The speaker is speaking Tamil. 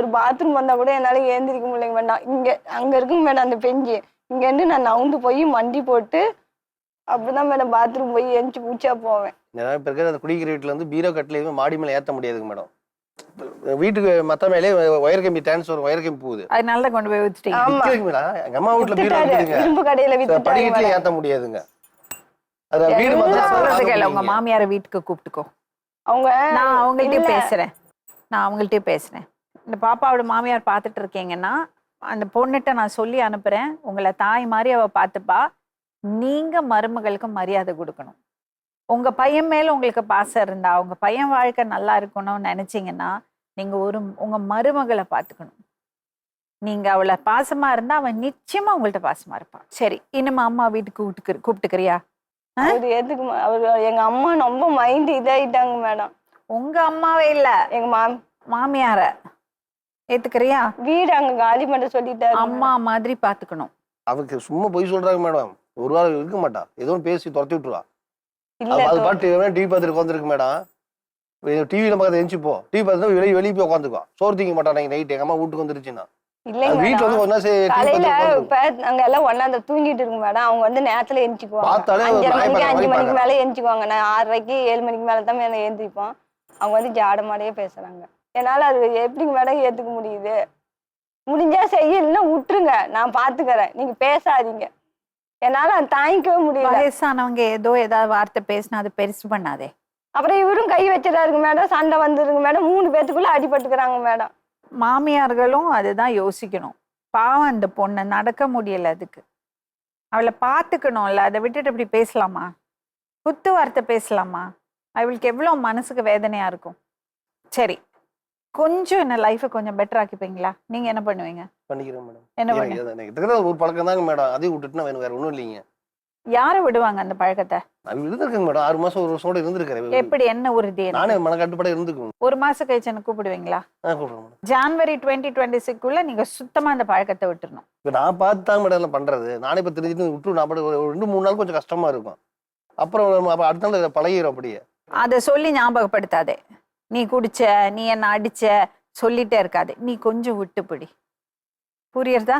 ஒரு பாத்ரூம் வந்தா கூட என்னால ஏந்திரிக்க முடியலைங்க மேடம் இங்க அங்க இருக்குங்க மேடம் அந்த பெஞ்சு. இங்க இருந்து நான் நவுந்து போய் மண்டி போட்டு அப்படிதான் மேடம் பாத்ரூம் போய் எந்திச்சு பூச்சா போவேன். நிறைய பேர் இருக்கிற அந்த குடிக்கிற வீட்டுல வந்து பீரோ கட்டில மாடி மேல ஏத்த முடியாதுங்க மேடம் வீட்டுக்கு மத்த மேலே ஒயர் கம்பி டிரான்ஸ்ஃபர் ஒயர் கம்பி போகுது. அதனால தான் கொண்டு போய் வச்சுட்டீங்க ஆமா. எங்க அம்மா வீட்டுல பீரோ இரும்பு கடையில வித்துட்டாங்க படிக்கட்டுல ஏத்த முடியாதுங்க. அது வீடு கேளு உங்க. மாமியார வீட்டுக்கு கூப்பிட்டுக்கோ. அவங்க நான் அவங்கள்ட்டயும் இல்ல. பேசுறேன். நான் அவங்கள்ட்டயும் பேசுறேன். இந்த பாப்பாவோட மாமியார் பார்த்துட்டு இருக்கீங்கன்னா அந்த பொண்ணுகிட்ட நான் சொல்லி அனுப்புறேன். உங்களை தாய் மாதிரி அவ பார்த்துப்பா. நீங்க மருமகளுக்கு மரியாதை கொடுக்கணும். உங்க பையன் மேல உங்களுக்கு பாசம் இருந்தா உங்க பையன் வாழ்க்கை நல்லா இருக்கணும்னு நினைச்சீங்கன்னா நீங்க ஒரு உங்க மருமகளை பார்த்துக்கணும். நீங்க அவளை பாசமா இருந்தா அவன் நிச்சயமா உங்கள்ட்ட பாசமா இருப்பான். சரி இனிமே அம்மா வீட்டுக்கு கூப்பிட்டுக்கு கூப்பிட்டுக்கிறியா? அவரு ஏத்துக்கு மா- அவரு எங்க அம்மா ரொம்ப மைண்ட் இதாயிட்டாங்க மேடம் உங்க அம்மாவே இல்ல. எங்க மாம் மாமியார. ஏத்துக்கிறியா? வீடு அங்க காலி பண்ண சொல்லிட்டாரு அம்மா மாதிரி பாத்துக்கணும். அவருக்கு சும்மா பொய் சொல்றாங்க மேடம். ஒரு வாரம் இருக்க மாட்டா. ஏதோ பேசி துரத்தி விட்டுருவா. அது பாட்டு டிவி பார்த்துட்டு உட்காந்துருக்கு மேடம். டிவியில பார்த்து எந்திச்சு போ. டிவி பார்த்து வெளியே வெளியே போய் உட்காந்துக்குவா சோறு திங்க மாட்டான் நைட் எங்க அம்மா வீட்டுக்கு வந்துருச்சுன்னா. வீட்டுல வந்து பார்த்துட்டு இப்ப நாங்க எல்லாம் ஒண்ணா அந்த தூங்கிட்டு இருக்கோம் மேடம். அவங்க வந்து நேரத்துல மணிக்கு பார்க்குற அஞ்சு மாதிரி மணிக்கு. மேல எந்திரிக்குவாங்க நான் ஆறரைக்கு ஏழு மணிக்கு மேல தான் மேல ஏந்திரிப்போம் அவங்க வந்து ஜாட மாடையே பேசுறாங்க. என்னால அது எப்படிங்க மேடம் ஏத்துக்க முடியுது? முடிஞ்சா செய்ய இல்லைன்னா விட்டுருங்க. நான் பாத்துக்கறேன். நீங்க பேசாதீங்க. என்னால அது தாங்கிக்கவே முடியல. வயசானவங்க ஏதோ ஏதாவது வார்த்தை பேசினா அதை பெருசு பண்ணாதே. அப்புறம் இவரும் கை வச்சிடாருங்க மேடம் சண்டை வந்துருங்க மேடம் மூணு பேத்துக்குள்ள அடிபட்டுக்கிறாங்க மேடம் மாமியார்களும் அதுதான் யோசிக்கணும். பாவம் அந்த பொண்ணு. நடக்க முடியல அதுக்கு. அவளை பார்த்துக்கணும்ல அதை விட்டுட்டு இப்படி பேசலாமா? குத்து வார்த்தை பேசலாமா? அவளுக்கு எவ்வளோ மனசுக்கு வேதனையா இருக்கும்? சரி கொஞ்சம் என்ன லைஃபை கொஞ்சம் பெட்டர் ஆக்கிப்பீங்களா? நீங்க என்ன பண்ணுவீங்க? பண்ணிக்கிறேன் மேடம் என்ன எனக்கு பண்ணு அது- எனக்கு இருக்கிற ஒரு பழக்கம் தாங்க மேடம் அதையும் விட்டுட்டுனா வேணும் வேற ஒண்ணும் இல்லைங்க. யாரை விடுவாங்க அந்த பழக்கத்தை? இருந்திருக்குங்க மேடம் ஆறு மாசம் ஒரு வருஷம் இருந்திருக்கிறேன். எப்படி என்ன உறுதி? நானே மனக்கட்டுப்பட இருந்துக்குங்க ஒரு மாசம் கழிச்சு என்ன கூப்பிடுவீங்களா? ஜான்வரி டுவெண்ட்டி டுவெண்ட்டி சிக்ஸ்க்குள்ள நீங்க சுத்தமா அந்த பழக்கத்தை விட்டுறணும். இப்போ நான் பார்த்து தான் மேடம் பண்றது. நானே இப்போ தெரிஞ்சுட்டு விட்டு நான் ரெண்டு மூணு நாள் கொஞ்சம் கஷ்டமா இருக்கும். அப்புறம் அடுத்த நாள் பழகிடும் அப்படியே. அதை சொல்லி ஞாபகப்படுத்தாதே. நீ குடிச்ச நீ என்ன அடிச்ச சொல்லிட்டே இருக்காது. நீ கொஞ்சம் விட்டு பிடி புரியுறதா?